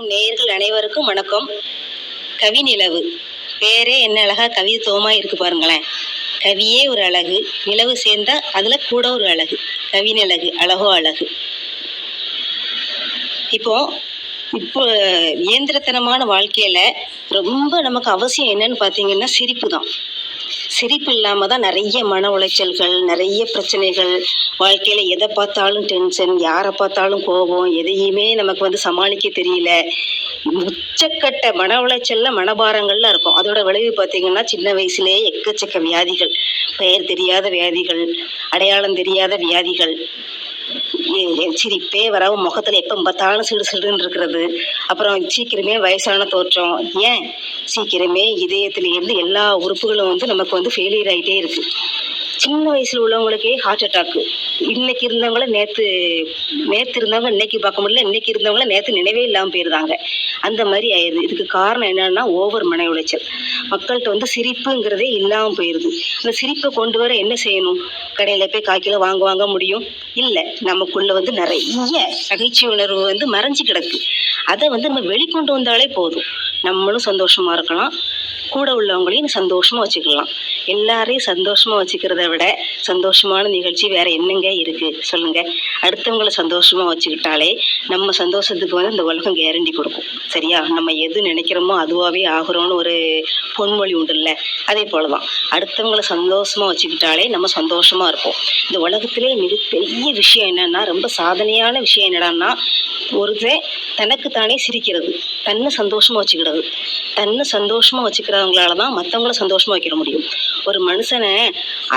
இருக்கும் நேயர்கள் அனைவருக்கும் வணக்கம். கவி நிலவு. பேரே என்ன அழகா கவித்துவமா இருக்கு பாருங்களேன். கவியே ஒரு அழகு நிலவு சேர்ந்தா அதுல கூட ஒரு அழகு. கவி நிலகு அழகோ அழகு. இப்போ இப்போ இயந்திரத்தனமான வாழ்க்கையில ரொம்ப நமக்கு அவசியம் என்னன்னு பார்த்தீங்கன்னா சிரிப்பு தான். சிரிப்பு இல்லாம தான் நிறைய மன உளைச்சல்கள் நிறைய பிரச்சனைகள் வாழ்க்கையில எதை பார்த்தாலும் டென்ஷன் யாரை பார்த்தாலும் கோபம் எதையுமே நமக்கு வந்து சமாளிக்க தெரியல. உச்சக்கட்ட மன உளைச்சல்ல மனபாரங்கள்ல இருக்கும். அதோட விளைவு பார்த்தீங்கன்னா சின்ன வயசுலேயே எக்கச்சக்க வியாதிகள். பெயர் தெரியாத வியாதிகள் அடையாளம் தெரியாத வியாதிகள். சிரிப்பே வராம முகத்துல எப்போ பார்த்தாலும் சிடு சிடுன்னு இருக்கிறது. அப்புறம் சீக்கிரமே வயசான தோற்றம். ஏன்? சீக்கிரமே இதயத்துல இருந்து எல்லா உறுப்புகளும் வந்து நமக்கு வந்து ஃபெயிலியர் ஆகிட்டே இருக்கு. சின்ன வயசுல உள்ளவங்களுக்கே ஹார்ட் அட்டாக்கு இன்னைக்கு இருந்தவங்கள நேத்து நேத்து இருந்தவங்க இன்னைக்கு பார்க்க முடியல. இன்னைக்கு இருந்தவங்கள நேத்து நினைவே இல்லாமல் போயிருந்தாங்க. அந்த மாதிரி ஆயிடுது இதுக்கு காரணம் என்னன்னா ஓவர் மன உளைச்சல். மக்கள்கிட்ட வந்து சிரிப்புங்கிறதே இல்லாமல் போயிருது. அந்த சிரிப்பை கொண்டு வர என்ன செய்யணும்? கடையில போய் கால் வாங்குவாங்க வாங்க வாங்க முடியும்? இல்லை நமக்குள்ள வந்து நிறைய நகைச்சுவை உணர்வு வந்து மறைஞ்சு கிடக்கு. அதை வந்து நம்ம வெளிக்கொண்டு வந்தாலே போதும். நம்மளும் சந்தோஷமாக இருக்கலாம். கூட உள்ளவங்களையும் சந்தோஷமாக வச்சுக்கலாம். எல்லாரையும் சந்தோஷமாக வச்சுக்கிறத விட சந்தோஷமான நிகழ்ச்சி வேற என்னங்க இருக்குது சொல்லுங்கள் அடுத்தவங்களை சந்தோஷமாக வச்சுக்கிட்டாலே நம்ம சந்தோஷத்துக்கு வந்து இந்த உலகம் கேரண்டி கொடுக்கும். சரியா? நம்ம எது நினைக்கிறோமோ அதுவாகவே ஆகுறோம்னு ஒரு பொன்மொழி உண்டுல்ல. அதே போலதான். அடுத்தவங்களை சந்தோஷமாக வச்சுக்கிட்டாலே நம்ம சந்தோஷமாக இருப்போம். இந்த உலகத்திலே மிகப்பெரிய விஷயம் என்னன்னா ரொம்ப சாதனையான விஷயம் என்னடான்னா ஒருத்தன் தனக்குத்தானே சிரிக்கிறது. தன்னை சந்தோஷமாக வச்சுக்கிறது தன்னை சந்தோஷமாக வச்சுக்கிறவங்களால தான் மற்றவங்கள சந்தோஷமாக வைக்கிற முடியும். ஒரு மனுஷனை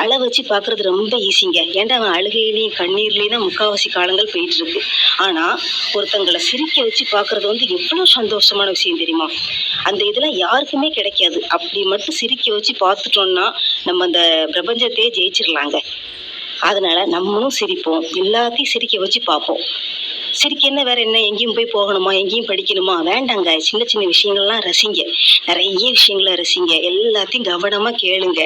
அழ வச்சு பார்க்கறது ரொம்ப ஈஸிங்க ஏன்டா அவன் அழுகையிலையும் கண்ணீர்லேயும் தான் முக்காவாசி காலங்கள் போயிட்டு ஆனால் ஒருத்தங்களை சிரிக்க வச்சு பார்க்கறது வந்து எவ்வளோ சந்தோஷமான விஷயம் தெரியுமா? அந்த இதெல்லாம் யாருக்குமே கிடைக்காது. அப்படி மட்டும் சிரிக்க வச்சு பார்த்துட்டோம்னா நம்ம அந்த பிரபஞ்சத்தையே ஜெயிச்சிடலாங்க அதனால நம்மளும் சிரிப்போம். எல்லாத்தையும் சிரிக்க வச்சு பார்ப்போம். சிரிக்க என்ன வேற என்ன? எங்கேயும் போய் போகணுமா? எங்கேயும் படிக்கணுமா? வேண்டாங்க. சின்ன சின்ன விஷயங்கள்லாம் ரசிங்க. நிறைய விஷயங்களை ரசிங்க. எல்லாத்தையும் கவனமா கேளுங்க.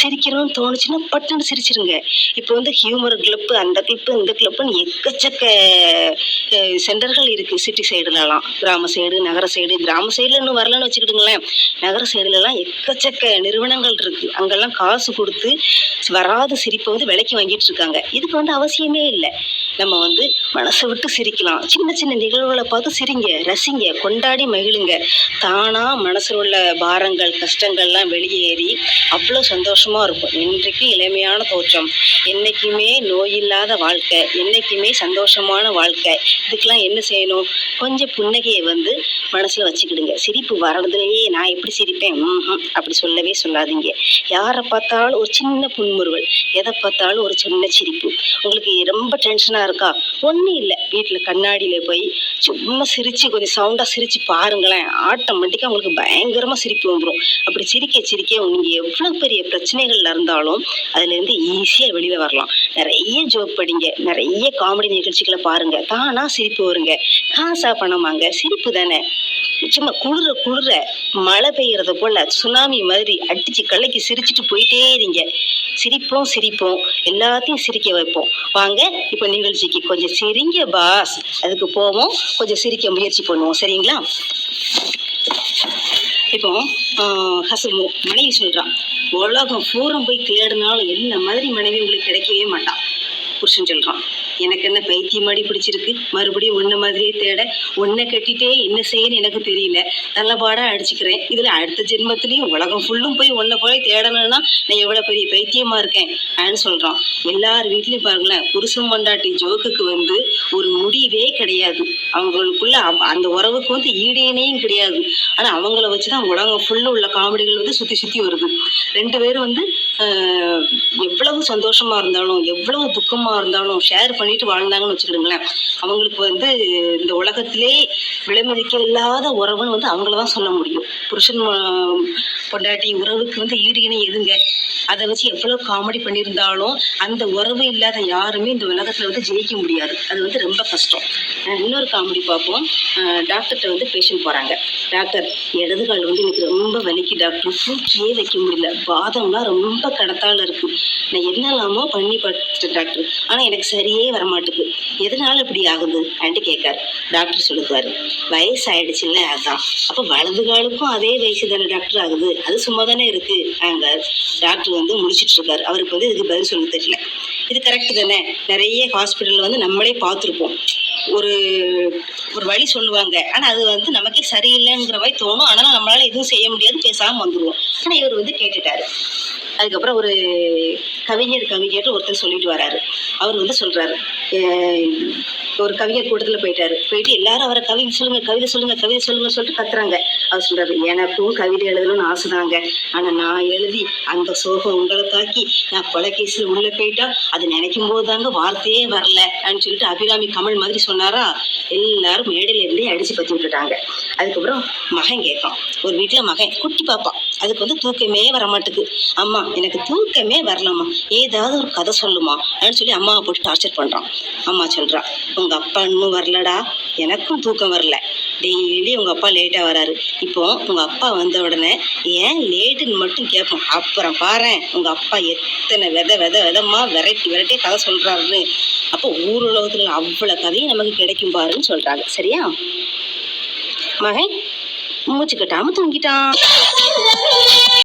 சிரிக்கணும்னு தோணுச்சுன்னா பட்டுன்னு சிரிச்சிருங்க. இப்போ வந்து ஹியூமர் கிளப்பு அந்த கிளப்பு இந்த கிளப்புன்னு எக்கச்சக்க சென்டர்கள் இருக்கு சிட்டி சைடுலலாம் கிராம சைடு நகர சைடு கிராம சைடுல இன்னும் வரலன்னு வச்சுக்கிட்டுங்களேன். நகர சைடுலலாம் எக்கச்சக்க நிறுவனங்கள் இருக்கு. அங்கெல்லாம் காசு கொடுத்து வராத சிரிப்பை வந்து விலைக்கு வாங்கிட்டு இருக்காங்க. இதுக்கு வந்து அவசியமே இல்லை. நம்ம வந்து மனசை விட்டு சிரிக்கலாம். சின்ன சின்ன நிகழ்வுகளை பார்த்து சிரிங்க ரசிங்க கொண்டாடி மகிழுங்க. தானா மனசில் உள்ள பாரங்கள் கஷ்டங்கள்லாம் வெளியேறி அவ்வளோ சந்தோஷமா இருக்கும். இன்றைக்கு இளமையான தோற்றம். என்னைக்குமே நோயில்லாத வாழ்க்கை. என்னைக்குமே சந்தோஷமான வாழ்க்கை. இதுக்கெல்லாம் என்ன செய்யணும்? கொஞ்சம் புன்னகையை வந்து மனசில் வச்சுக்கிடுங்க. சிரிப்பு வர்றதுலேயே நான் எப்படி சிரிப்பேன்? அப்படி சொல்லவே சொல்லாதீங்க. யாரை பார்த்தாலும் ஒரு சின்ன புன்முறுவல். எதை பார்த்தாலும் ஒரு சின்ன சிரிப்பு. உங்களுக்கு ரொம்ப டென்ஷனாக இருக்கா? ஒன்றும் இல்லை. வீட்டில் கண்ணாடியில் போய் சும்மா சிரித்து கொஞ்சம் சவுண்டாக சிரித்து பாருங்களேன். ஆட்டோமேட்டிக்காக உங்களுக்கு பயங்கரமாக சிரிப்பு வந்துடும் அப்படி சிரிக்க சிரிக்க நீங்கள் எவ்வளோ பெரிய பிரச்சனைகள் இருந்தாலும் அதுலேருந்து ஈஸியாக வெளியில் வரலாம். நிறைய ஜோக் படிங்க நிறைய காமெடி நிகழ்ச்சிகளை பாருங்க. தானா சிரிப்பு வருங்க. காசா பணமாங்க சிரிப்பு தானே? சும்மா குளிர குளிர மழை பெய்யறத போல சுனாமி மாதிரி அடிச்சு கலைக்கு சிரிச்சுட்டு போயிட்டே இருங்க. சிரிப்போம் சிரிப்போம். எல்லாத்தையும் சிரிக்க வைப்போம். வாங்க இப்போ நிகழ்ச்சிக்கு கொஞ்சம் சிரிங்க பாஸ் அதுக்கு போவோம் கொஞ்சம் சிரிக்க முயற்சி பண்ணுவோம். சரிங்களா? இப்போ ஹசல் மனைவி சொல்றான் உலகம் பூரம் போய் தேடினாலும் என்ன மாதிரி மனைவி உங்களுக்கு கிடைக்கவே மாட்டான் புருஷன் சொல்றான். எனக்கு என்ன பைத்தியம் மாடி பிடிச்சிருக்கு? மறுபடியும் உன்ன மாதிரியே தேட உன்னை கட்டிட்டே என்ன செய்யன்னு எனக்கு தெரியல. நல்லபாடா அடிச்சுக்கிறேன். இதுல அடுத்த ஜென்மத்திலையும் உலகம் ஃபுல்லும் போய் உன்னை போய் தேடணும்னா நான் எவ்வளவு பெரிய பைத்தியமா இருக்கேன்? அப்படின்னு சொல்றான். எல்லார் வீட்லயும் பாருங்களேன் புருஷன் பொண்டாட்டி ஜோக்குக்கு வந்து ஒரு முடிவே கிடையாது. அவங்களுக்குள்ள அந்த உறவுக்கு வந்து ஈடு இணையும் கிடையாது. ஆனா அவங்கள வச்சுதான் உலகம் ஃபுல்லு உள்ள காமெடிகள் வந்து சுத்தி சுத்தி வருது. ரெண்டு பேரும் வந்து எவ்வளவு சந்தோஷமா இருந்தாலும் எவ்வளவு துக்கமா இருந்தாலும் ஷேர் பண்ணி பண்ணிட்டு வாழ்ந்தாங்கன்னு வச்சுக்கிடுங்களேன். அவங்களுக்கு வந்து இந்த உலகத்திலே விலைமதிக்க இல்லாத உறவுன்னு வந்து அவங்கள தான் சொல்ல முடியும். புருஷன் பொண்டாட்டி உறவுக்கு வந்து ஈடு இணை எதுங்க? அதை வச்சு எவ்வளோ காமெடி பண்ணியிருந்தாலும் அந்த உறவு இல்லாத யாருமே இந்த உலகத்தில் வந்து ஜெயிக்க முடியாது. அது வந்து ரொம்ப கஷ்டம். இன்னொரு காமெடி பார்ப்போம். டாக்டர்கிட்ட வந்து பேஷண்ட் போகிறாங்க டாக்டர் இடது கால் வந்து எனக்கு ரொம்ப வலிக்கு டாக்டர் தூக்கியே வைக்க முடியல. பாதம்லாம் ரொம்ப கடத்தால இருக்கு. நான் என்னெல்லாமோ பண்ணி பார்த்துட்டேன் டாக்டர் ஆனால் எனக்கு சரியே வர மாட்டுக்கு எதனால இப்படி ஆகுது? ஆன்ட்டு கேட்காரு. டாக்டர் சொல்லுவாரு வயசு ஆயிடுச்சுல்ல அதான். அப்போ வலது காலுக்கும் அதே வயசு தானே டாக்டர் ஆகுது? அது சும்மா தானே இருக்கு? அங்க டாக்டர் வந்து முடிச்சிட்டு இருக்காரு அவருக்கு வந்து இதுக்கு பதில் சொல்ல தெரியல. இது கரெக்டு தானே? நிறைய ஹாஸ்பிட்டலில் வந்து நம்மளே பார்த்துருப்போம். ஒரு ஒரு வழி சொல்லுவாங்க. ஆனால் அது வந்து நமக்கே சரியில்லைங்கிற மாதிரி தோணும். ஆனால் நம்மளால எதுவும் செய்ய முடியாது பேசாமல் வந்துடுவோம் ஆனால் இவர் வந்து கேட்டுட்டாரு. அதுக்கப்புறம் ஒரு கவிஞர் கவிஞர் ஒருத்தர் சொல்லிட்டு வராரு. அவர் வந்து சொல்றாரு. ஒரு கவிஞர் கூட்டத்தில் போயிட்டாரு. போயிட்டு எல்லாரும் அவரை கவிதை சொல்லுங்க கவிதை சொல்லுங்க கவிதை சொல்லுங்க சொல்லிட்டு கத்துறாங்க. அவர் சொல்றாரு எனக்கும் கவிதை எழுதணும்னு ஆசைதாங்க. ஆனா நான் எழுதி அந்த சோகம் உங்களை தாக்கி நான் கொலைகேசில் உள்ள போயிட்டா அது நினைக்கும் போது தாங்க வார்த்தையே வரல. அப்படின்னு சொல்லிட்டு அபிராமி கமல் மாதிரி சொன்னாரா? எல்லாரும் மேடையில இருந்தே அடிச்சு பத்தி விட்டுட்டாங்க அதுக்கப்புறம் மகன் கேட்பான். ஒரு வீட்டில் மகன் குட்டி பாப்பா. அதுக்கு வந்து தூக்கமே வர மாட்டேக்கு. அம்மா எனக்கு தூக்கமே வரலாமா ஏதாவது ஒரு கதை சொல்லுமா? அப்படின்னு சொல்லி அம்மாவை போட்டு டார்ச்சர் பண்ணுறான் அம்மா சொல்கிறான் உங்கள் அப்பா இன்னும் வரலடா. எனக்கும் தூக்கம் வரல. டெய்லி உங்கள் அப்பா லேட்டாக வராரு. இப்போ உங்கள் அப்பா வந்த உடனே ஏன் லேட்டுன்னு மட்டும் கேட்போம். அப்புறம் பாரு உங்கள் அப்பா எத்தனை வித வித விதமாக வெரைட்டி வெரைட்டி கதை சொல்கிறாருன்னு அப்போ ஊர் உலகத்தில் அவ்வளோ கதையும் நமக்கு கிடைக்கும் பாருன்னு சொல்கிறாங்க சரியா? மகன் மூச்சு கட்டாம தூங்கிட்டான்.